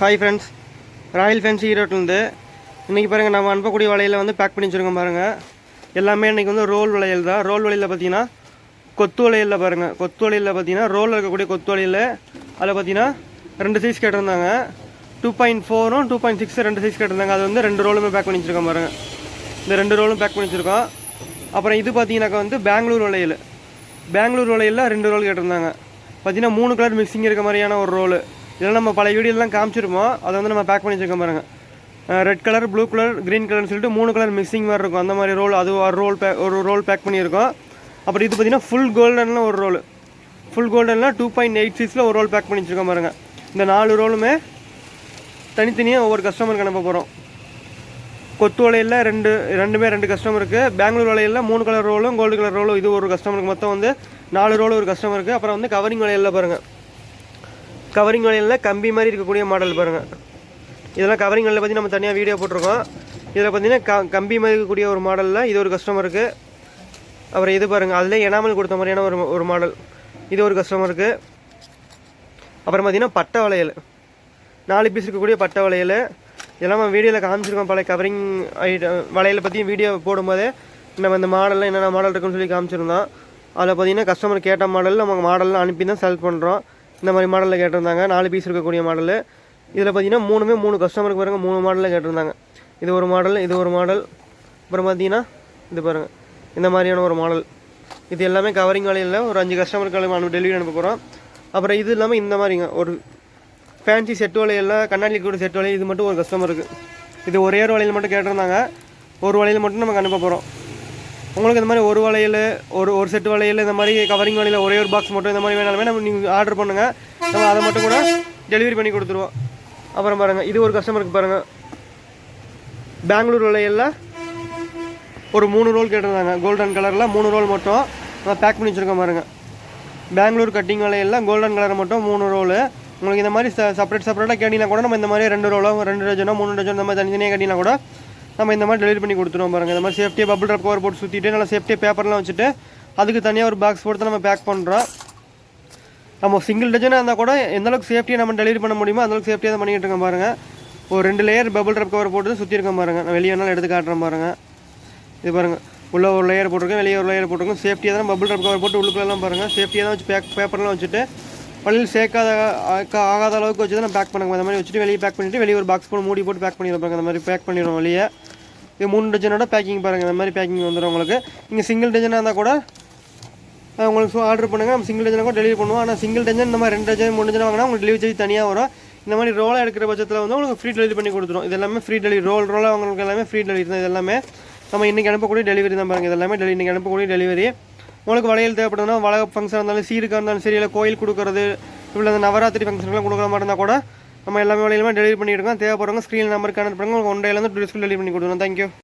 Hi friends royal fancy ஈரோட்லேருந்து இன்றைக்கி பாருங்கள் நம்ம அனுப்பக்கூடிய வளையல வந்து பேக் பண்ணி வச்சுருக்கோம் பாருங்கள் எல்லாமே இன்றைக்கி வந்து ரோல் வளையல் தான். ரோல் வளையலில் பார்த்தீங்கன்னா கொத்து வளையலில் பாருங்கள் கொத்து வளையலில் பார்த்தீங்கன்னா ரோலில் இருக்கக்கூடிய கொத்து வளையல் அதில் பார்த்தீங்கன்னா ரெண்டு சைஸ் கேட்டிருந்தாங்க. டூ பாயிண்ட் ஃபோரும் டூ பாயிண்ட் சிக்ஸ் ரெண்டு சைஸ் கேட்டிருந்தாங்க. அது வந்து ரெண்டு ரோலுமே பேக் பண்ணி வச்சுருக்கோம் பாருங்கள் இந்த ரெண்டு ரோலும் பேக் பண்ணி வச்சுருக்கோம். அப்புறம் இது பார்த்தீங்கன்னாக்கா வந்து பெங்களூர் வளையல் பெங்களூர் வளையலில் ரெண்டு ரோல் கேட்டிருந்தாங்க. பார்த்தீங்கன்னா மூணு கலர் மிக்சிங் இருக்க மாதிரியான ஒரு ரோல் இதெல்லாம் நம்ம பழைய வீடியோலாம் காமிச்சிருப்போம். அதை வந்து நம்ம பேக் பண்ணி வச்சிருக்கோம் பாருங்கள் red colour blue colour green கலர்னு சொல்லிட்டு மூணு கலர் மிக்சிங் மாதிரி இருக்கும். அந்த மாதிரி ரோல் அது ஒரு ரோல் பேக் ஒரு ரோல் பேக் பண்ணியிருக்கோம். அப்புறம் இது பார்த்தீங்கன்னா ஃபுல் கோல்டனில் ஒரு ரோல் ஃபுல் கோல்டனில் டூ பாயிண்ட் எயிட் சிக்ஸில் ஒரு ரோல் பேக் பண்ணி வச்சிருக்கோம் பாருங்கள் இந்த நாலு ரோலுமே தனித்தனியாக ஒவ்வொரு கஸ்டமருக்கு அனுப்ப போகிறோம் கொத்து வலையில் ரெண்டு ரெண்டுமே ரெண்டு கஸ்டமருக்கு பெங்களூர் வலையில் மூணு கலர் ரோலும் கோல்டு கலர் ரோலும் இது ஒரு கஸ்டமருக்கு மொத்தம் வந்து நாலு ரோல் ஒரு கஸ்டமருக்கு அப்புறம் வந்து கவரிங் வலையில் பாருங்கள் கவரிங் வலையில் கம்பி மாதிரி இருக்கக்கூடிய மாடல் பாருங்கள் இதெல்லாம் கவரிங் வளையல் பற்றி நம்ம தனியாக வீடியோ போட்டிருக்கோம். இதில் பார்த்தீங்கன்னா க கம்பி மாதிரி இருக்கக்கூடிய ஒரு மாடலில் இது ஒரு கஸ்டமருக்கு அப்புறம் இது பாருங்கள் அதில் எனாமல் கொடுத்த மாதிரியான ஒரு ஒரு மாடல் இது ஒரு கஸ்டமருக்கு அப்புறம் பார்த்தீங்கன்னா பட்டை வளையல். நாலு பீஸ் இருக்கக்கூடிய பட்டை வளையல். இதெல்லாம் நம்ம வீடியோவில் காமிச்சிருக்கோம் பழைய கவரிங் ஐட்டம் வளையலை பற்றியும் வீடியோ போடும்போதே. நம்ம இந்த மாடலில் என்னென்ன மாடல் இருக்குன்னு சொல்லி காமிச்சிருந்தோம். அதில் பார்த்தீங்கன்னா கஸ்டமர் கேட்ட மாடலில் நம்ம மாடலில் அனுப்பி தான் செலக்ட் பண்ணுறோம் இந்த மாதிரி மாடலில் கேட்டிருந்தாங்க. நாலு பீஸ் இருக்கக்கூடிய மாடலு இதில் பார்த்தீங்கன்னா மூணுமே மூணு கஸ்டமருக்கு பாருங்கள் மூணு மாடலில் கேட்டிருந்தாங்க. இது ஒரு மாடல் இது ஒரு மாடல் அப்புறம் பார்த்தீங்கன்னா இது பாருங்கள் இந்த மாதிரியான ஒரு மாடல் இது எல்லாமே கவரிங் வலையில் ஒரு அஞ்சு கஸ்டமருக்கு அனுப்பி டெலிவரி அனுப்ப போகிறோம் அப்புறம் இது இல்லாமல் இந்த மாதிரிங்க. ஒரு ஃபேன்சி செட் வலையில் கண்ணாடி கூட செட் வலையில் இது மட்டும் ஒரு கஸ்டமருக்கு இது ஒரே ஒரு வலையில் மட்டும் கேட்டிருந்தாங்க. ஒரு வலையில் மட்டும் நமக்கு அனுப்ப போகிறோம் உங்களுக்கு இந்த மாதிரி ஒரு வளையல் ஒரு ஒரு செட் வளையல் இந்த மாதிரி கவரிங் வலையில் ஒரே ஒரு பாக்ஸ் மட்டும் இந்த மாதிரி வேணாலுமே நம்ம நீங்கள் ஆர்டர் பண்ணுங்கள் நம்ம அதை மட்டும் கூட டெலிவரி பண்ணி கொடுத்துருவோம். அப்புறம் பாருங்கள் இது ஒரு கஸ்டமருக்கு பாருங்கள் பெங்களூர் வளையலில் ஒரு மூணு ரோல் கேட்டிருந்தாங்க. கோல்டன் கலரில் மூணு ரோல் மட்டும் நம்ம பேக் பண்ணி வச்சுருக்கோம் பாருங்கள் பெங்களூர் கட்டிங் வலையெல்லாம் கோல்டன் கலர் மட்டும் மூணு ரோலு உங்களுக்கு இந்த மாதிரி செப்பரேட் செப்பரேட்டாக கேட்டிங்கன்னா கூட நம்ம இந்த மாதிரி ரெண்டு ரோலோ ரெண்டு டஜனோ மூணு டஜனோ இந்த மாதிரி தனித்தனியாக கேட்டிங்கன்னா கூட நம்ம இந்த மாதிரி டெலிவரி பண்ணி கொடுத்துருவோம் பாருங்கள் இந்த மாதிரி சேஃப்டியாக பபுள் ரப் கவர் போட்டு சுற்றிட்டு நல்லா சேஃப்டியாக பேப்பர்லாம் வச்சுட்டு அதுக்கு தனியாக ஒரு பாக்ஸ் போட்டு நம்ம பேக் பண்ணுறோம் நம்ம சிங்கிள் டஜனாக இருந்தால் கூட எந்த அளவுக்கு சேஃப்டியாக நம்ம டெலிவரி பண்ண முடியுமோ அந்தளவுக்கு சேஃப்டியாக தான் பண்ணிகிட்டு இருக்கோம் பாருங்கள் ஒரு ரெண்டு லேயர் பபுள் ரப் கவர் போட்டு சுற்றி இருக்கோம் பாருங்கள் நான் வெளியே வேணாலும் எடுத்து காட்டுறேன் பாருங்கள் இது பாருங்கள் உள்ள ஒரு லேயர் போட்டிருக்கேன் வெளியே ஒரு லேயர் போட்டிருக்கோம் சேஃப்டியாக தான் பபுள் ரப் கவர் போட்டு உள்ளுக்குள்ளெல்லாம் பாருங்கள் சேஃப்டியாக தான் வச்சு பேக் பேப்பர்லாம் வச்சுட்டு பள்ளியில் சேர்க்காத ஆகாத அளவுக்கு வச்சு தான் நான் பேக் பண்ணுங்க அந்த மாதிரி வச்சுட்டு வெளியே பேக் பண்ணிவிட்டு வெளியே ஒரு பாக்ஸ் போட்டு மூடி போட்டு பேக் பண்ணிடுறோம் பாருங்க. அந்த மாதிரி பேக் பண்ணிடுவோம் வெளியே. இது மூணு டஜனோட பேக்கிங் பாருங்கள் இந்த மாதிரி பேக்கிங் வந்துடும் உங்களுக்கு. நீங்கள் சிங்கிள் டஜனாக இருந்தால் கூட உங்களுக்கு ஆர்டர் பண்ணுங்கள் நம்ம சிங்கிள் டஜனாக கூட டெலிவரி பண்ணுவோம். ஆனால் சிங்கிள் டஜன் இந்த மாதிரி ரெண்டு டஜன் மூணு டஜன் வாங்கினா உங்களுக்கு டெலிவரி சார்ஜ் தனியாக வரும். இந்த மாதிரி ரோலாக எடுக்கிற பட்சத்தில் வந்து உங்களுக்கு ஃப்ரீ டெலிவரி பண்ணி கொடுத்துரும். இது எல்லாமே ஃப்ரீ டெலிவரி ரோல் ரோலாக உங்களுக்கு எல்லாமே ஃப்ரீ டெலிவரி தான். இது எல்லாமே நம்ம இன்றைக்கி அனுப்பக்கூடிய டெலிவரி தான் பாருங்கள் இது எல்லாமே டெலி இன்றைக்கி அனுப்பக்கூடிய டெலிவரி உங்களுக்கு வளையல் தேவைப்படுதுன்னா வள ஃபங்க்ஷன் இருந்தாலும் சீருக்காக இருந்தாலும் சரி இல்லை கோயில் கொடுக்குறது இல்லை இந்த நவராத்திரி ஃபங்க்ஷன்லாம் கொடுக்குற மாதிரி இருந்தால் கூட நம்ம எல்லாமே வேலையிலுமே டெலிவரி பண்ணியிருக்கோம் தேவைப்படுறவங்க ஸ்க்ரீன் நம்பருக்கு அனுப்புறவங்க உங்களுக்கு ஒன் டேலேருந்து டூ டெலிவரி பண்ணி கொடுக்குறோம் தேங்க்யூ